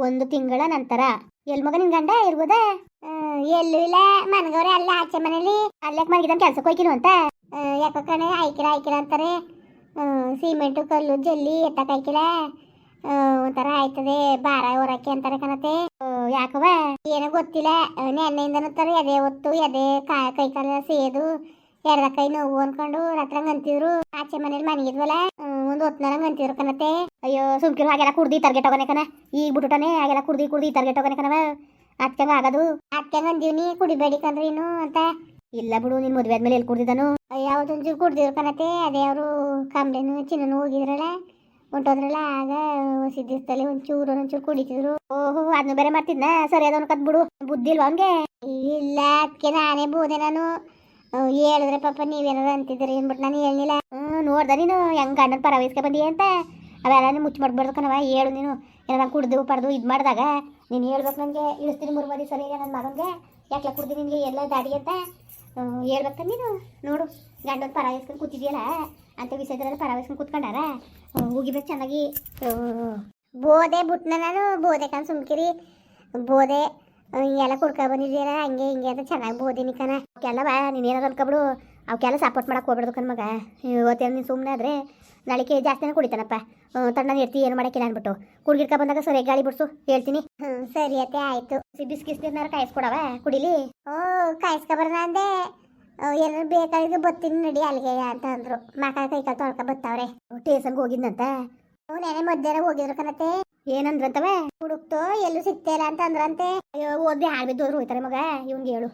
ಒಂದು ತಿಂಗಳ ನಂತರ. ಎಲ್ ಮಗ ನಿನ್ ಗಂಡ ಇರ್ಬೋದ? ಎಲ್ಲೂ ಇಲ್ಲ. ಮನಗವ್ರೆ ಅಲ್ಲ ಆಚೆ ಮನೇಲಿ. ಅಲ್ಲೇ ಮಾಡಿದ ಕೆಲ್ಸಕ್ಕೆ ಹೋಯ್ಕಿನು ಅಂತ? ಯಾಕೋ ಕಣೆ ಆಯ್ಕಿರ ಆಯ್ಕಿರ ಅಂತಾರೆ. ಸಿಮೆಂಟು ಕಲ್ಲು ಜಲ್ಲಿ ಎತ್ತಕ್ಕೆ ಐಕಿಲ ಆ, ಒಂಥರ ಆಯ್ತದೆ ಬಾರ ಹೊರಕ್ಕೆ ಅಂತಾರೆ ಕಣತೆ. ಯಾಕವ ಏನೋ ಗೊತ್ತಿಲ್ಲ. ನೆನ್ನೆಯಿಂದ ಅದೇ ಎದೆ ಹೊತ್ತು ಎದೆ ಕಾ ಕೈ ಕಾಲ ಸೇದು. ಎಡದ ಕೈ ನೋವು ಅನ್ಕೊಂಡು ರಾತ್ರಂಗ ಅಂತಿದ್ರು. ಆಚೆ ಮನೇಲಿ ಮನೆಗಿದ್ವಲ್ಲ ಒಂದು ಹೊತ್ನರಂಗ್ ಅಂತಿದ್ರು ಕಣತೆ ಅಯ್ಯೋ ಸುಮ್ಕಿರು ಹಾಗೆಲ್ಲ ಕುಡ್ದಿ ತರ್ಗೆಟ್ ಹೋಗನೆ ಕಣ. ಈಗ ಬಿಟ್ಟುಟಾನೆ ಹಾಗೆಲ್ಲ ಕುಡ್ದಿ ಕುಡ್ದಿ ತರ್ಗೆಟ್ ಹೋಗನೆ ಕಣವ. ಅತ್ಕಂಗ ಆಗದು. ಅತ್ಕಂಗ ಅಂದೀವ್ನಿ ಕುಡಿಬೇಡಿ ಕಣ್ರಿ ಇನ್ನು ಅಂತ. ಇಲ್ಲ ಬಿಡು ನಿನ್ ಮದ್ವೆ ಆದ್ಮೇಲೆ ಎಲ್ಲಿ ಕುಡ್ದಿದ್ದಾನು? ಯಾವ್ದೊಂಚೂರು ಕುಡ್ದಿದ್ರು ಕಣತೆ ಅದೇ ಅವರು ಕಾಮ್ರೇನು ಚಿನ್ನನು ಹೋಗಿದ್ರಲ್ಲ. ಹೊಂಟೋದ್ರಲ್ಲ ಆಗ ಸಿದ್ಧಿಸ್ತಲ್ಲಿ ಒಂಚೂರು ಒಂಚೂರು ಕುಡಿತಿದ್ರು. ಓಹೋ ಅದನ್ನ ಬೇರೆ ಮಾಡ್ತಿದ್ನ? ಸರಿ ಅದನ್ನು ಬಿಡು ಬುದ್ಧಿ ಇಲ್ವಾ ಅವ್ನ್ಗೆ? ಇಲ್ಲ ಅದಕ್ಕೆ ನಾನೇ ಬೋದೆ ನಾನು. ಹೇಳಿದ್ರೆ ಪಾಪ ನೀವೇನಾರ ಅಂತಿದ್ದೀರಿ ಅಂದ್ಬಿಟ್ಟು ನಾನು ಹೇಳಿಲ್ಲ ಹ್ಞೂ ನೋಡ್ದೆ ನೀನು, ಹೆಂಗ್ ಗಂಡನ ಪರ ಬಂದಿ ಅಂತ. ಅವೆಲ್ಲ ನೀನು ಮುಚ್ಚಿ ಮಾಡ್ಬಾರ್ದು ಕಣವ ಹೇಳು ನೀನು. ಏನಾರ ಕುಡ್ದು ಪಡ್ದು ಇದು ಮಾಡಿದಾಗ ನೀನು ಹೇಳ್ಬೇಕು ನನಗೆ ಇಳಿಸ್ತೀನಿ ಮುರ್ಬದಿ ಸರಿ ನನ್ನ ಮಗನಿಗೆ. ಯಾಕೆ ಕುಡ್ದು ನಿನಗೆ ಎಲ್ಲ ದಾಡಿ ಅಂತ. ಹೇಳ್ಬೇಕು ನೀನು. ನೋಡು, ಗಂಡನ ಪರ ವಹಿಸ್ಕೊಂಡು ಕೂತಿದ್ಯಲ್ಲ ಅಂತ ವಿಷಯದಲ್ಲ ಪರ ವಹಿಸ್ಕೊಂಡು ಕೂತ್ಕೊಂಡಾರ? ಹೋಗಿಬೇಕು ಚೆನ್ನಾಗಿ. ಬೋದೆ ಬಿಟ್ನ ನಾನು, ಬೋದೆ ಕಾನ್ ಸುಮ್ಕಿರಿ. ಬೋದೆ ಎಲ್ಲ ಕುಡ್ಕೊ ಬಂದಿದ್ದೀರ? ಹಂಗೆ ಹಿಂಗೆ ಅಂತ ಚೆನ್ನಾಗಿ ಬೋದಿನಿ ಕಣ. ಅವಕ್ಕೆಲ್ಲ ಬಾ ನೀನು ಏನಾದ್ರು ಅನ್ಕೊಬಿಡು. ಅವಕ್ಕೆಲ್ಲ ಸಪೋರ್ಟ್ ಮಾಡಕ್ಕೆ ಹೋಗ್ಬಿಡ್ದು ಕಣ್ ಮಗ. ಇವತ್ತೇನು ನೀನು ಸುಮ್ಮನೆ ಆದರೆ ನಾಳೆಗೆ ಜಾಸ್ತಿನೇ ಕುಡಿತಾನಪ್ಪ. ತಣ್ಣ ಇರ್ತಿ ಏನು ಮಾಡಕ್ಕಿಲ್ಲ ಅಂದ್ಬಿಟ್ಟು ಕುಡ್ಗಿಡ್ಕ ಬಂದಾಗ ಸರಿ ಗಾಳಿ ಬಿಡ್ಸು ಹೇಳ್ತೀನಿ. ಹ್ಞೂ ಸರಿ ಅತ್ತೆ ಆಯಿತು. ಬಿಸ್ಕಿಸ್ ಕಾಯಿಸ್ ಕಾಯಿಸ್ಕೊಡವ? ಕುಡಿಲಿ? ಓ ಕಾಯಿಸ್ಕೊಬಾರ್ದ ಅಂದೆ. ಏನಾದ್ರು ಬೇಕಾಗಿದ್ದು ಬತ್ತೀನಿ ನಡಿ ಅಲ್ಲಿಗೆ ಅಂತ ಅಂದರು. ಮಕ ಕೈ ಕಾಲು ತೊಳ್ಕೊ ಬತ್ತಾವ್ರೆ. ಟೇಷನ್ಗೆ ಹೋಗಿದ್ನಂತ? ನೆನೆ ಮಧ್ಯಾಹ್ನ ಹೋಗಿದ್ರು ಕಣತೆ ಏನಂದ್ರಂತವೆ? ಹುಡುಕ್ತೋ ಎಲ್ಲೂ ಸಿಗ್ತಾ ಇಲ್ಲ ಅಂತ ಅಂದ್ರಂತೆ. ಅಯ್ಯೋ ಓದಿ ಹಾಳು ಬಿದ್ದೋದ್ರು ಹೋಯ್ತಾರೆ ಮಗ. ಇವ್ನಿಗೆ ಹೇಳು.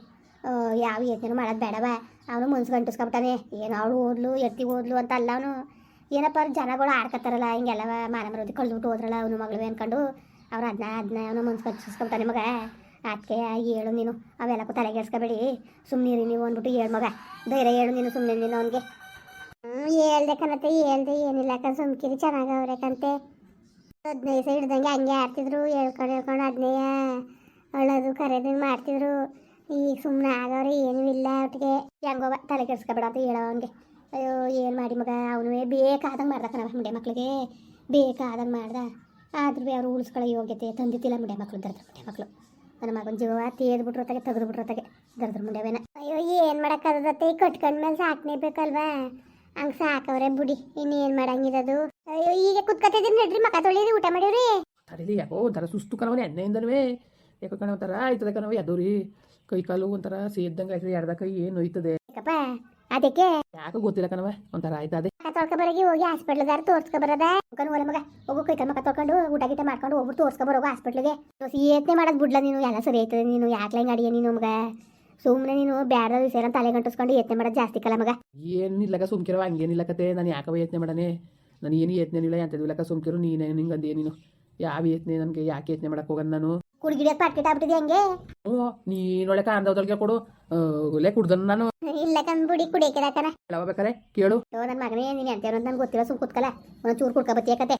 ಯಾವ ಯೋಚನೆ ಮಾಡೋದು ಬೇಡವ. ಅವನು ಮುನ್ಸ್ ಗಂಟಿಸ್ಕೊಬಿಟ್ಟಾನೆ. ಏನು ಅವಳು ಓದ್ಲು, ಎತ್ತಿ ಓದ್ಲು ಅಂತ ಅಲ್ಲ ಅವನು. ಏನಪ್ಪ ಜನಗಳು ಆಡ್ಕತ್ತಾರಲ್ಲ ಹಿಂಗೆಲ್ಲವ ಮಾನ ಮರೋದಿ ಕಳ್ದುಬಿಟ್ಟು ಹೋದ್ರಲ್ಲ ಅವನು ಮಗಳು ಅನ್ಕೊಂಡು. ಅವ್ರು ಅದನ್ನ ಅದನ್ನ ಅವನು ಮುನ್ಸ್ ಗಂಟಿಸ್ಕೊಬಿಟ್ಟಾನೆ ಮಗ. ಅದಕ್ಕೆ ಹೇಳು ನೀನು. ಅವೆಲ್ಲಕ್ಕೂ ತಲೆಗೆಡ್ಸ್ಕೊಬೇಡಿ. ಸುಮ್ಮನಿರಿ ನೀವು ಅಂದ್ಬಿಟ್ಟು ಹೇಳು ಮಗ. ಧೈರ್ಯ ಹೇಳು ನೀನು ಸುಮ್ಮನೆ ನೀನು ಅವನಿಗೆ. ಹೇಳ್ದೆ ಕಣತೆ ಹೇಳ್ದೆ, ಏನಿಲ್ಲ ಕಣ್ ಸುಮ್ಕಿರಿ ಚೆನ್ನಾಗವ್ರೆ ಕಂತೆ ಹದಿನೈದು ಸಹ ಹಿಡ್ದಂಗೆ ಹಂಗೆ ಆಡ್ತಿದ್ರು, ಹೇಳ್ಕೊಂಡು ಹೇಳ್ಕೊಂಡು ಹದಿನೈಯ ಅಳೋದು, ಕರೆದು ಮಾಡ್ತಿದ್ರು. ಈಗ ಸುಮ್ಮನೆ ಆಗವ್ರೆ, ಏನೂ ಇಲ್ಲ ಒಟ್ಟಿಗೆ. ಹೆಂಗೋ ತಲೆ ಕೆಡ್ಸ್ಕೊಬೇಡ ಅಂತ ಹೇಳೋ ಅವನಿಗೆ ಅಯ್ಯೋ, ಏನು ಮಾಡಿ ಮಗ ಅವನು ಬೇಕಾದಂಗೆ ಮಾಡ್ದ ಕಣ ಮುಂಡೆ ಮಕ್ಳಿಗೆ. ಬೇಕಾದಂಗೆ ಮಾಡ್ದ. ಆದ್ರೂ ಅವ್ರು ಉಳಿಸ್ಕೊಳ್ಳೋ ಯೋಗ್ಯತೆ ತಂದಿತ್ತಿಲ್ಲ ಮುಂಡೆ ಮಕ್ಳು, ದರ್ದ್ರ ಮುಂಡೆ ಮಕ್ಳು. ನನ್ನ ಮಗನ ಜೀವ ತೇದ್ ತಗೆ, ತೆಗೆದು ಹೊತ್ತಾಗೆ ದರ್ದ್ರ ಮುಂಡೆವೇನ ಅಯ್ಯೋ, ಏನು ಮಾಡೋಕ್ಕಾಗತ್ತೆ ಕಟ್ಕೊಂಡ್ಮೇಲೆ ಸಾಕ್ನೇ ಬೇಕಲ್ವಾ? ಹಂಗೆ ಸಾಕವ್ರೆ ಬುಡಿ. ಇನ್ನೇನು ಮಾಡಂಗಿರೋದು ಅಯ್ಯೋ ಈಗ ಕುತ್ಕೊತಿದ್ದೀನಿ ನಡ್ರಿ ಮಕ ತೊಳೀರಿ ಊಟ ಮಾಡಿವ್ರಿ. ತಡೀಲಿ ಯಾಕೋ ಒಂಥರ ಸುಸ್ತು ಕಣವನೇ ಎಣ್ಣೆಯಿಂದನೂ ಯಾಕೋ ಕಣ ಒಂಥರ ಆಯ್ತದ ಕಣವ ಅದು ರೀ. ಕೈ ಕಾಲು ಒಂಥರ ಸೇದ್ದಂಗೆ ಆಯ್ತದೆ ಎಡ್ದ ಕೈ ಏನು ಹೋಯ್ತದೆ ಯಾಕಪ್ಪ ಅದಕ್ಕೆ? ಯಾಕೋ ಗೊತ್ತಿಲ್ಲ ಕಣವ ಒಂಥರ ಆಯ್ತದೆ. ತೊಳ್ಕೊಬರಗಿ ಹೋಗಿ ಹಾಸ್ಪಿಟ್ಲ್ದಾರ ತೋರ್ಸ್ಕೊ ಬರದ ಮುಖನ ಒಲೆ ಮಗ. ಹೋಗು ಕೈ ಮಕ ತೊಳ್ಕೊಂಡು ಊಟ ಗೀಟ ಮಾಡ್ಕೊಂಡು ಹೋಗ್ಬಿಟ್ಟು ತೋರ್ಸ್ಕೊ ಬರೋಗು ಹಾಸ್ಪಿಟ್ಲಿಗೆ ಯೋಚನೆ ಮಾಡೋದು ಬಿಡ್ಲ ನೀನು ಎಲ್ಲ ಸರಿ ಆಯ್ತದೆ ನೀನು ಯಾಕೆ ಹಿಂಗೆ ಅಡಿಯ ನೀನು ಮಗ? ಸುಮ್ಮನೆ ನೀನು ಬ್ಯಾಡ ವಿಷಯನ ತಲೆ ಗಂಟಿಸ್ಕೊಂಡು ಯತ್ನೆ ಮಾಡೋದು ಜಾಸ್ತಿ ಕಲ ಮಗ. ಏನಿಲ್ಲಕ ಸುಮ್ಕಿರೋ ಹಂಗೇನಿಲ್ಲ ಕತೆ ನಾನು ಯಾಕವ ಯತ್ನೆ ಮಾಡನೆ? ನಾನು ಏನು ಯತ್ನ ಇಲ್ಲ ಅಂತ ಇಲ್ಲಕ ಸುಮ್ಕಿರು ನೀನು ನಿಂಗೆ ಅಂದೇ ನೀನು. ಯಾವ ಯತ್ನೆ ನನಗೆ ಯಾಕೆ ಯತ್ನೆ ಮಾಡಕ್ಕೆ ಹೋಗ ನಾನು? ಕುಡ್ಗಿಡಿಯೋದು ಪಾಟ್ಕಿಟ ಆಗ್ಬಿಟ್ಟಿದೆ ಹಂಗೆ? ಹ್ಞೂ ನೀನೊಳಕ ಅಂದವದೊಳಗೆ ಕೊಡು ಲೇ ಕುಡ್ದನ್ ನಾನು. ಇಲ್ಲ ಕಂದ್ಬಿಡಿ ಕುಡಿಯಕಿದಾಕನ ಹೇಳವ ಬೇಕಾರೆ ಕೇಳು. ನನ್ನ ಮಗನೇ ನೀನು ಎಂತೇನೋ ಅಂತ ನಂಗೆ ಗೊತ್ತಿಲ್ಲ ಸುಮ್ ಕೂತ್ಕಲ ಒಂದ್ ಚೂರು ಕುಡ್ಕ ಬತ್ತೀಯ ಕತೆ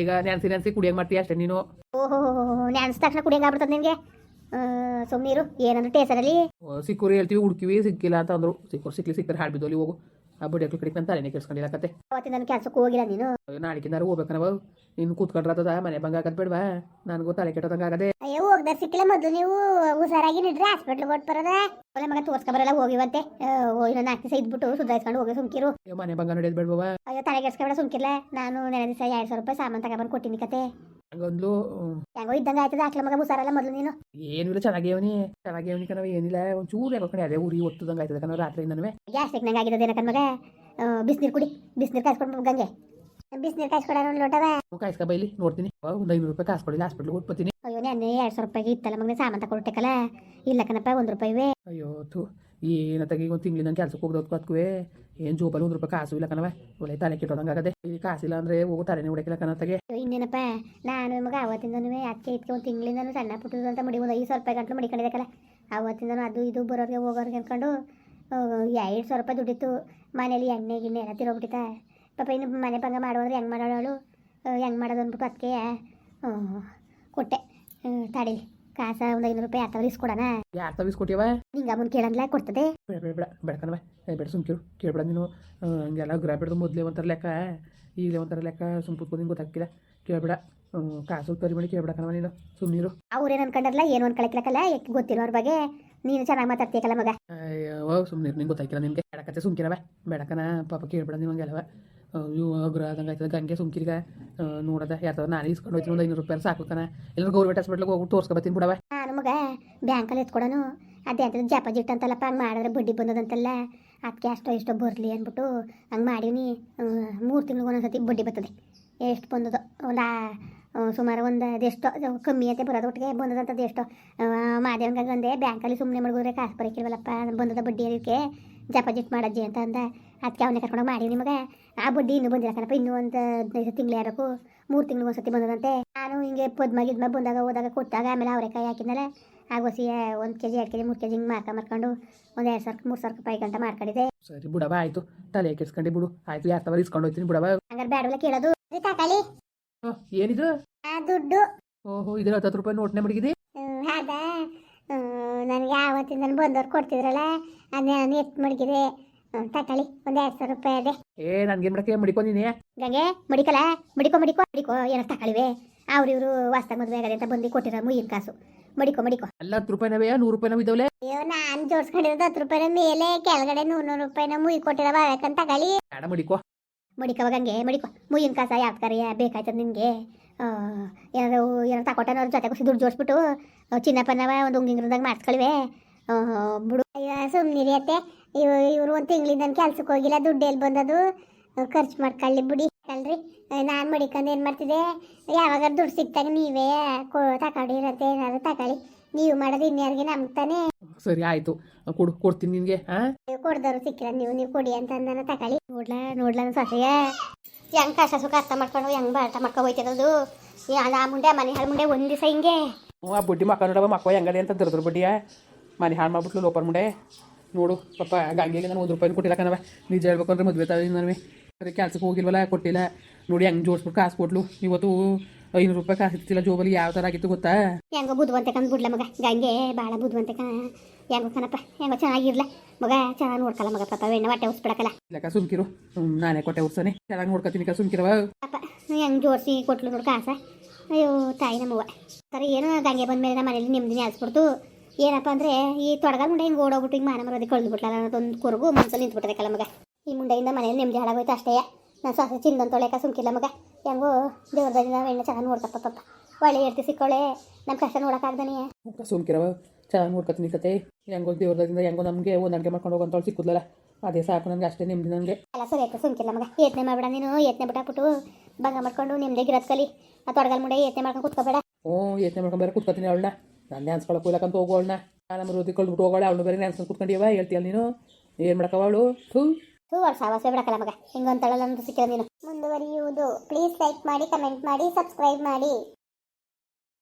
ಈಗ ನೆನ್ಸಿ ನೆನ್ಸಿ ಕುಡಿಯಂಗೆ ಮಾಡ್ತೀಯ ಅಷ್ಟೇ ನೀನು? ಓಹೋ ನ್ಯಾನ್ಸ್ ತಕ್ಷಣ ಕುಡಿಯಂಗ ಆಗ್ಬಿಡ್ತದೆ ನಿನಗೆ. ಸುಮ್ಮನಿರು ಏನಂದ್ರೆ ಟೇಸರಲ್ಲಿ ಸಿಕ್ಕೂರಿ ಹೇಳ್ತೀವಿ ಹುಡುಕಿವಿ ಸಿಕ್ಕಿಲ್ಲ ಅಂತ ಅಂದ್ರು ಸಿಕ್ಕೂರು ಸಿಕ್ಲಿ ಸಿಕ್ಕರೆ ಹಾಡ್ ಬಿದ್ದೋಲಿ ಹೋಗು. ಆ ಬಡಿ ಕಡೆಗೆ ನಾನು ತಲೆನೇ ಕೆಡ್ಸ್ಕೊಂಡಿಲ್ಲ ಕತೆ. ಅವತ್ತೆ ನನ್ನ ಕೆಲಸಕ್ಕೆ ಹೋಗಿಲ್ಲ ನೀನು. ನಾಳೆಕಿಂದಾರು ಹೋಗ್ಬೇಕನವ ನೀನು ಕೂತ್ಕೊಂಡ್ರತದ ಮನೆ ಬಂಗ ಆಗದ್ ಬೇಡವಾ? ನನಗೂ ತಲೆ ಕೆಟ್ಟದಂಗ ಆಗದೆ. ಅಯ್ಯೋ ಹೋಗ್ದ ಸಿಕ್ಕಿಲ್ಲ ಮೊದಲು ನೀವು. ಹುಷಾರಾಗಿ ನಿಡ್ರಿ ಹಾಸ್ಪಿಟ್ಲ್ ಕೊಟ್ಟು ಬರೋದ. ಒಳ್ಳೆ ಮಗ ತೋರ್ಸ್ಕೊಬರಲ್ಲ ಹೋಗಿವಂತೆ. ಇನ್ನೊಂದು ನಾಲ್ಕು ದಿವಸ ಇದ್ಬಿಟ್ಟು ಸುಧಾರಿಸ್ಕೊಂಡು ಹೋಗಿ ಸುಮ್ಕಿರು. ಅಯ್ಯೋ ಮನೆ ಬಂಗ ನಡೆಯೋದು ಬೇಡವಾ ಅಯ್ಯೋ ತಲೆ ಕೆಡ್ಸ್ಕೊಬೇಡ ಸುಮ್ಕಿಲ್ಲ ನಾನು ನೆನೆ ದಿವಸ ಎರಡು ಸಾವಿರ ರೂಪಾಯಿ ಸಾಮಾನು ತಗೊಬಂದು ಕೊಟ್ಟಿನಿ ಕತೆ. ಹಂಗಂದ್ಲು. ಹೆಂಗೋ ಇದ್ದಂಗ ಆಯ್ತದ ಹಾಕ್ಲ ಮಗ ಮುಸಾರಲ್ಲ ಮೊದಲು ನೀನು? ಏನು ಇಲ್ಲ ಚೆನ್ನಾಗಿ ಕಣವ ಏನಿಲ್ಲ ಒಂಚೂರು ಯಾಕೋ ಕಣೆ ಅದೇ ಉರಿ ಒತ್ತದಂಗ ಆಯ್ತದ ಕಣವ ರಾತ್ರಿ ನನವೆ ಗ್ಯಾಸ್ ನಂಗೆ ಆಗಿರೋದು ಏನಕ್ಕ ಮಗ? ಬಿಸಿನೀರು ಕುಡಿ ಬಿಸಿನೀರು ಕಾಯಿಸ್ಕೊಂಡು ಗಂಗೆ. ಬಿಸಿನೀರು ಕಾಯಿಸ್ಕೊಡ ಒಂದು ಲೋಟವ. ಕಾಯಿಸ್ಕ ಬೈಲಿ ನೋಡ್ತೀನಿ. ಒಂದು ಐನೂರು ರೂಪಾಯಿ ಕಾಸು ಕೊಡಿಲ್ಲ ಹಾಸ್ಪಿಟ್ಲಿಗೆ ಹೋಗ್ಬತ್ತೀನಿ ಅಯ್ಯೋ ನೆನ್ನೆ ಎರಡು ಸಾವಿರ ರೂಪಾಯಿಗೆ ಇತ್ತಲ್ಲ ಮಗನೇ ಸಾಮಾನು ತಗೊಳ್ಟಕ್ಕಲ್ಲ ಇಲ್ಲ ಕಣಪ್ಪ ಒಂದು ರೂಪಾಯಿವೇ. ಅಯ್ಯೋ ಥೂ. ಏನತ್ತಾಗಿ ಒಂದು ತಿಂಗಳು ನಾನು ಕೆಲ್ಸಕ್ಕೆ ಹೋಗ್ದೋದ್ ಕತ್ಕುವೆ ಏನು ಜೋಬಲ್ಲಿ ಒಂದು ರೂಪಾಯಿ ಕಾಸು ಇಲ್ಲ ಕಣವ ಒಳ್ಳೆ ತಲೆ ಕೆಟ್ಟೋದಂಗೆ ಆಗದೆ. ಇಲ್ಲಿ ಕಾಸಿಲ್ಲ ಅಂದ್ರೆ ಹೋಗೋ, ತಲೆನೇ ಹೊಡಕಿಲ್ಲ ಕಣತ್ತಾಗೆ ಇನ್ನೇನಪ್ಪ, ನಾನು ಮಗ ಅವತ್ತಿಂದನೂ ಅದಕ್ಕೆ ಇದಕ್ಕೆ ಒಂದು ತಿಂಗಳಿಂದನೂ ಸಣ್ಣ ಪುಟ್ಟದು ಅಂತ ಮಡಿ ಒಂದು ಐದು ಸಾವಿರ ರೂಪಾಯಿ ಗಂಟಲು ಮಡಿಕೊಂಡಿದ್ದಕ್ಕಲ್ಲ ಅವತ್ತಿಂದನೂ ಅದು ಇದು ಬರೋರಿಗೆ, ಹೋಗೋರಿಗೆ ಅಂದ್ಕೊಂಡು ಎರಡು ಸಾವಿರ ರೂಪಾಯಿ ದುಡ್ಡಿತ್ತು. ಮನೇಲಿ ಎಣ್ಣೆ ಗಿಣ್ಣೆ ಎಲ್ಲ ತಿರೋಗ್ಬಿಟ್ಟಿತ್ತ. ಪಾಪ ಇನ್ನು ಮನೆ ಭಂಗ ಮಾಡೋದ್ರೆ ಹೆಂಗೆ ಮಾಡೋಳು? ಹೆಂಗೆ ಮಾಡೋದು ಅಂದ್ಬಿಟ್ಟು ಅದಕ್ಕೆ ಕೊಟ್ಟೆ. ತಡೀಲಿ ಕಾಸ ಒಂದು ಐನೂರು ರೂಪಾಯಿ ಆತವ್ರು ಇಸ್ಕೊಡೋಣ? ಯಾರು ತವಿಸ್ಕೊಟ್ಟಿವ ನಿಂಗ ಅಮ್ಮನ ಕೇಳಂದ್ಲ ಕೊಡ್ತದೆ. ಬೇಡ ಬೇಡ ಬೇಡ ಬೇಡ ಕಣವ ಬೇಡ ಸುಮ್ಕಿರು ಕೇಳ್ಬೇಡ ನೀನು. ಹಂಗೆಲ್ಲ ಗ್ರಹ ಬಿಡೋದು ಮೊದಲೇ ಒಂಥರ ಲೆಕ್ಕ. ಈಗಲೇ ಒಂಥರ ಲೆಕ್ಕ ಸುಮ್ ಕೂತ್ಕೊಂಡು ಗೊತ್ತಾಗ್ತಿಲ್ಲ. ಕೇಳ್ಬೇಡ. ಕಾಸು ತರಿ ಮಾಡಿ ಕೇಳ್ಬೇಡಕನವ ನೀನು. ಸುಮ್ಮನಿರು ಅವ್ರೇನು ಅನ್ಕೊಂಡಲ್ಲ ಏನು ಅನ್ಕೊಳಕ್ಲಕ್ಕಲ್ಲ ಯಾಕೆ ಗೊತ್ತಿಲ್ಲ ಅವ್ರ ಬಗ್ಗೆ? ನೀನು ಚೆನ್ನಾಗಿ ಮಾತಾಡ್ತೀಯಲ್ಲ ಮಗ. ಅಯ್ಯೋ ಸುಮ್ಮನಿರು ನಿಂಗೆ ಗೊತ್ತಾಕಿಲ್ಲ ನಿನಗೆ. ಬೇಡಕತ್ತೆ ಸುಮ್ಕಿರವ ಬೇಡಕನ ಪಾಪ ಕೇಳ್ಬೇಡ ನಿಮಗೆಲ್ಲವ ಇವು ಅಗ್ರ ಆದಂಗೆ ಆಯ್ತದ ಗಂಗೆ ಸುಮ್ಕಿರಿಗ ನೋಡದ ಯಾರ್ದವ ನಾನು ಇಸ್ಕೊಂಡು ಹೋಯ್ತೀನಿ ಒಂದು ಐನೂರು ರೂಪಾಯಿ ಸಾಕು ಎಲ್ಲರೂ ಗೌರ್ಮೆಂಟ್ ಹಾಸ್ಪಿಟ್ಲಿಗೆ ಹೋಗಿ ತೋರ್ಸ್ಕೊಬತ್ತೀನಿ ಬಿಡವ ನಮಗೆ ಮಗ ಬ್ಯಾಂಕಲ್ಲಿ ಎತ್ಕೊಡೋನು ಅದೇ ಅಂತ ಡೆಪಾಸಿಟ್ ಅಂತಲ್ಲಪ್ಪ ಹಂಗೆ ಮಾಡಿದ್ರೆ ಬಡ್ಡಿ ಬಂದದಂತಲ್ಲ ಅದಕ್ಕೆ ಅಷ್ಟೋ ಇಷ್ಟೋ ಬರಲಿ ಅಂದ್ಬಿಟ್ಟು ಹಂಗೆ ಮಾಡೀನಿ ಮೂರು ತಿಂಗ್ಳಿಗೆ ಒಂದೊಂದ್ಸತಿ ಬಡ್ಡಿ ಬರ್ತದೆ ಎಷ್ಟು ಬಂದದ ಒಂದು ಸುಮಾರು ಒಂದು ಅದೆಷ್ಟೋ ಅದು ಕಮ್ಮಿ ಅಂತ ಬರೋದು ಒಟ್ಟಿಗೆ ಬಂದದಂಥದ್ದು ಎಷ್ಟೋ ಮಾದೇವನ್ಗೆ ಅಂದೆ ಬ್ಯಾಂಕಲ್ಲಿ ಸುಮ್ಮನೆ ಮಡಗಿದ್ರೆ ಕಾಸು ಬರೋಕ್ಕಿಲ್ವಲ್ಲಪ್ಪ ಬಂದದ ಬಡ್ಡಿ ಅದಕ್ಕೆ ಜಪಾಜಿಟ್ ಮಾಡಜ್ಜಿ ಅಂತ ಅಂದ ಅದಕ್ಕೆ ಅವನೇ ಕರ್ಕೊಂಡು ಮಾಡಿ ನಿಮಗೆ ಆ ಬಡ್ಡಿ ಇನ್ನೂ ಬಂದಿಲ್ಲ ಕಣಪ್ಪ ಇನ್ನೂ ಒಂದು ಹದಿನೈದು ತಿಂಗಳು ಯಾರಕ್ಕೂ ಮೂರು ತಿಂಗಳು ಒಂದ್ಸತಿ ಬಂದದಂತೆ. ನಾನು ಹಿಂಗೆ ಪದ್ಮ ಗಿದ್ಮ ಬಂದಾಗ ಹೋದಾಗ ಕೊಟ್ಟಾಗ ಆಮೇಲೆ ಅವರೆಕಾಯಿ ಆಗ ಆಗೋಸಿ ಒಂದು ಕೆ ಜಿ ಎರಡು ಕೆ ಜಿ ಮೂರು ಕೆ ಜಿ ಹಿಂಗೆ ಮಾರ್ಕ ಮಾರ್ಕೊಂಡು ಒಂದು ಎರಡು ಸಾವಿರ ಮೂರು ಸಾವಿರ ರೂಪಾಯಿ ಗಂಟ ಮಾರ್ಕೊಂಡಿದ್ದೆ ಸರಿ ಬಿಡವ ಆಯಿತು. ತಲೆ ಕೆಡ್ಸ್ಕೊಂಡು ಬಿಡು. ಆಯಿತು ಯಾರು ತವರು ಇಸ್ಕೊಂಡು ಹೋಗ್ತೀನಿ ಬಿಡವ ಹಂಗಾರೆ ಬ್ಯಾಡವಲ್ಲ ಕೇಳೋದು. ತಕೊಳ್ಳಿ ಏನಿದು? ದುಡ್ಡು. ಓಹೋ ಇದ್ರ ಹತ್ತು ರೂಪಾಯಿ ನೋಟ್ನೆ ಮಡಗಿದೆ? ಹೌದಾ ನನಗೆ ಯಾವತ್ತಿಂದ ಬಂದವ್ರು ಕೊಡ್ತಿದ್ರಲ್ಲ ಅದನ್ನ ನಾನು ಎತ್ತು ಮಡಗಿದೆ. ತಕೊಳ್ಳಿ ಒಂದ್ ಎರಡ್ ಸಾವಿರ ರೂಪಾಯಿ ಅದೇ. ಏ ನನ್ಗೇನು ಮಾಡಕ್ಕೆ? ಮಡಿಕೊಂದಿನಿ ಗಂಗೆ ಮಡಿಕಲ? ಮಡಿಕೋ ಮಡಿಕೋ ಮಡಿಕೋ ಏನೋ ತಕೊಳ್ಳಿವೆ ಅವ್ರು ಇವರು ವಾಸ್ತಾಗ ಮದ್ವೆ ಆಗದೆ ಅಂತ ಬಂದು ಕೊಟ್ಟಿರೋ ಮುಯ್ಯಿನ ಕಾಸು. ಮಡಿಕೋ ಮಡಿಕೋ. ಅಲ್ಲ ಹತ್ತು ರೂಪಾಯಿನವೇ ನೂರು ರೂಪಾಯಿನವ ಇದಾವಲೆ? ಅಯ್ಯೋ ನಾನ್ ಜೋಡ್ಸ್ಕೊಂಡಿರೋದು ಹತ್ತು ರೂಪಾಯಿನ ಮೇಲೆ ಕೆಳಗಡೆ ನೂರು ನೂರು ರೂಪಾಯಿನ ಮುಯಿ ಕೊಟ್ಟಿರವ ಯಾಕಂತ ತಗೊಳ್ಳಿ ಬೇಡ ಮಡಿಕೋ. ಮಡಿಕವ ಗಂಗೆ ಮಡಿಕೋ. ಮುಯ್ಯಿನ ಕಾಸ ಯಾವ್ದು ಕರೆಯ ಬೇಕಾಯ್ತದ ನಿನಗೆ? ಏನಾದ್ರು ಏನಾರು ತಕೊಟ್ಟನವ್ರ ಜೊತೆ ಖುಷಿ ದುಡ್ಡು ಜೋಡಿಸ್ಬಿಟ್ಟು ಚಿನ್ನಪ್ಪನವ ಒಂದು ಉಂಗಿಂಗ್ರದಾಗ ಮಾಡಿಸ್ಕೊಳಿವೆ. ಬಿಡು. ಅಯ್ಯೋ ಸುಮ್ಮನಿರಿ ಅತ್ತೆ. ಇವ್ ಇವರು ಒಂದು ತಿಂಗಳಿಂದ ಕೆಲ್ಸಕ್ಕೆ ಹೋಗಿಲ್ಲ ದುಡ್ಡು ಎಲ್ಲಿ ಬಂದದು ಖರ್ಚು ಮಾಡ್ಕೊಳ್ಳಿ ಬಿಡಿ ಅಲ್ರಿ ನಾನು ಮಡಿಕೊಂಡು ಏನು ಮಾಡ್ತಿದ್ದೆ? ಯಾವಾಗ ದುಡ್ಡು ಸಿಕ್ತಾಗ ನೀವೇ ಕೊ ಇರತ್ತೆ ಏನಾದ್ರು ತಗೊಳ್ಳಿ ನೀವು ಮಾಡೋದು ಇನ್ಯಾರಿಗೆ ನಮ್ಗೆ ತಾನೇ. ಸರಿ ಆಯ್ತು. ಕೊಡು ಕೊಡ್ತೀನಿ ನಿನಗೆ ಹಾಂ ನೀವು ಕೊಡ್ದವ್ರು ಸಿಕ್ಕಿಲ್ಲ ನೀವು ನೀವು ಕೊಡಿ ಅಂತ ಅಂದನ ತಗೊಳ್ಳಿ ನೋಡ್ಲ ನೋಡ್ಲ ಸೊಸೆಯ ಹೆಂಗ್ ಕಷ್ಟ ಸುಖ ಅರ್ಥ ಮಾಡ್ಕೊಂಡು ಹೆಂಗ್ ಬಾಟ ಮಕ್ಕ ಹೋಯ್ತಿರೋದು? ಈ ಆ ಮುಂಡೆ ಮನೆ ಹಾಳು ಮುಂಡೆ ಒಂದ್ ದಿವಸ ಹಿಂಗೆ. ಬುಡ್ಡಿ ಬಡ್ಡಿ ಮಕ್ಕ ನೋಡವ ಮಕ್ಕ ಹೆಂಗದೆ ಅಂತ ದರ್ದ್ರ ಬುಡ್ಡಿಯ ಮನೆ ಹಾಳು ಮಾಡ್ಬಿಟ್ಲು ಲೋಪರ್ ಮುಂಡೆ. ನೋಡು ಪಾಪ ಗಂಗೆಗೆ ನಾನು ಒಂದು ರೂಪಾಯಿ ಕೊಟ್ಟಿಲ್ಲ ಕಣವ ನಿಜ ಹೇಳ್ಬೇಕು ಅಂದ್ರೆ ಮದುವೆ ತಾಯಿ ನನವೆ. ಅದೇ ಕೆಲ್ಸಕ್ಕೆ ಹೋಗಿಲ್ವಲ್ಲ ಕೊಟ್ಟಿಲ್ಲ. ನೋಡಿ ಹಂಗೆ ಜೋಡಿಸ್ಬಿಟ್ಟು ಕಾಸು ಕೊಟ್ಲು. ಇವತ್ತು ಐನೂರು ರೂಪಾಯಿ ಕಾಸು ಇರ್ತಿಲ್ಲ ಜೋಬಲ್ಲಿ ಯಾವ ಥರ ಆಗಿತ್ತು ಗೊತ್ತಾ? ಹೆಂಗೋ ಬುದ್ಧಿವಂತೆ ಕಂದ್ ಬಿಡ್ಲ ಮಗ. ಗಂಗೆ ಭಾಳ ಬುದ್ಧಿವಂತೆ ಹೆಂಗೋ ಕಣಪ್ಪ ಹೆಂಗೋ ಚೆನ್ನಾಗಿರ್ಲ. ಮಗ ಚೆನ್ನಾಗಿ ನೋಡ್ಕಲ್ಲ ಮಗ ಪಾಪ ಎಣ್ಣೆ ಹೊಟ್ಟೆ ಉಸ್ಬಿಡಕಲ್ಲ. ಇಲ್ಲಕ್ಕ ಸುಮ್ಕಿರು. ನಾನೇ ಕೊಟ್ಟೆ ಉರ್ಸನೆ ಚೆನ್ನಾಗಿ ನೋಡ್ಕೊತೀನಿ ಕಾ ಸುಮ್ಕಿರವ ಪಾಪ ಹೆಂಗೆ ಜೋಡಿಸಿ ಕೊಟ್ಲು ನೋಡು ಕಾಸ. ಅಯ್ಯೋ ತಾಯಿ ನಮ್ಮವ್ವ. ಸರಿ ಏನೋ ಗಂಗೆ ಬಂದ್ಮೇಲೆ ನಮ್ಮ ಮನೇಲಿ ನೆಮ್ಮದಿನೇ ಆಸ್ಬಿಡ್ತು ಏನಪ್ಪ ಅಂದ್ರೆ ಈ ತೊಡಗಲ್ ಮುಂಡೆ ಹಿಂಗೆ ಓಡೋಗ್ಬಿಟ್ಟು ಹಿಂಗೆ ಮಾನ ಮರೋದಿ ಕಳೆದು ಬಿಟ್ಲಲ್ಲ ಅನ್ನೋದೊಂದು ಕೊರಗು ಮನ್ಸಲ್ಲಿ ನಿಂತ್ಬಿಟ್ಟದಕ್ಕಲ್ಲ ಮಗ. ಈ ಮುಂಡೆಯಿಂದ ಮನೇಲಿ ನೆಮ್ಮದಿ ಹಾಳಾಗೋಯ್ತು ಅಷ್ಟೇ. ನಾನು ಸಾಸ ಚಿಂದನ್ ತೊಳೆಕ ಸುಮ್ಕಿಲ್ಲ ಮಗ. ಹೆಂಗೋ ದೇವ್ರದಿಂದ ಎಣ್ಣೆ ಚೆನ್ನಾಗಿ ನೋಡ್ಕಪ್ಪ ಪಪ್ಪ ಒಳ್ಳೆ ಇರ್ತಿ ಸಿಕ್ಕೊಳ್ಳೆ ನಮ್ಮ ಕಷ್ಟ ನೋಡೋಕ್ಕಾಗ್ದಾನೆ ಸುಮ್ಕಿರವ ಚೆನ್ನಾಗಿ ನೋಡ್ಕೊತೀನಿ ಕತೆ. ಹೆಂಗೋ ದೇವ್ರದಿಂದ ಹೆಂಗೋ ನಮಗೆ ಹೊಂದಾಣಿಕೆ ಮಾಡ್ಕೊಂಡು ಹೋಗಂತವ್ಳು ಸಿಕ್ಕುದಲ್ಲ ಅದೇ ಸಾಕು ನನಗೆ ಅಷ್ಟೇ ನೆಮ್ಮದಿ ನನಗೆ. ಎಲ್ಲ ಸರಿ ಆಯ್ತು ಸುಮ್ಕಿಲ್ಲ ಮಗ. ಯತ್ನೆ ಮಾಡಬೇಡ ನೀನು. ಯತ್ನೆ ಬಿಟ್ಟಾಕ್ಬಿಟ್ಟು ಭಂಗ ಮಾಡ್ಕೊಂಡು ನಿಮ್ದೇ ಗಿರತ್ಕಲಿ ಆ ತೊಡಗಲ್ ಮುಂಡೆ ಯತ್ನೆ ಮಾಡ್ಕೊಂಡು ಕುತ್ಕೋಬೇಡ. ಓ ಯತ್ನೆ ಮಾಡ್ಕೊಂಡು ಬೇರೆ ಕೂತ್ಕೊತೀನಿ ಅವಳನ್ನ. ನಾನು ನ್ಯಾನ್ಸ್ಕೊಳಕ್ಕೆ ಹೋಗ್ಲಕ್ಕಂತ ಹೋಗೋಳನ್ನ ನಾನು ಮರುದಿ ಕಳ್ದ್ಬಿಟ್ಟು ಹೋಗೋಳೆ ಅವಳು ಬೇರೆ ಡ್ಯಾನ್ಸ್ ಕುತ್ಕೊಂಡಿಯವ ಹೇಳ್ತೀಯಲ್ಲ ನೀನು? ಏನು ಮಾಡಕ್ಕ ಅವಳು? ಥೂ. ಥೂ ವರ್ಷ ವಾಸ ಬಿಡಕ್ಕಲ್ಲ ಮಗ. ಹಿಂಗೊಂತಳಲ್ಲ ಅಂತ ಸಿಕ್ಕಿರೋ ನೀನು. ಮುಂದುವರಿಯುವುದು. ಪ್ಲೀಸ್ ಲೈಕ್ ಮಾಡಿ ಕಮೆಂಟ್ ಮಾಡಿ ಸಬ್ಸ್ಕ್ರೈಬ್ ಮಾಡಿ.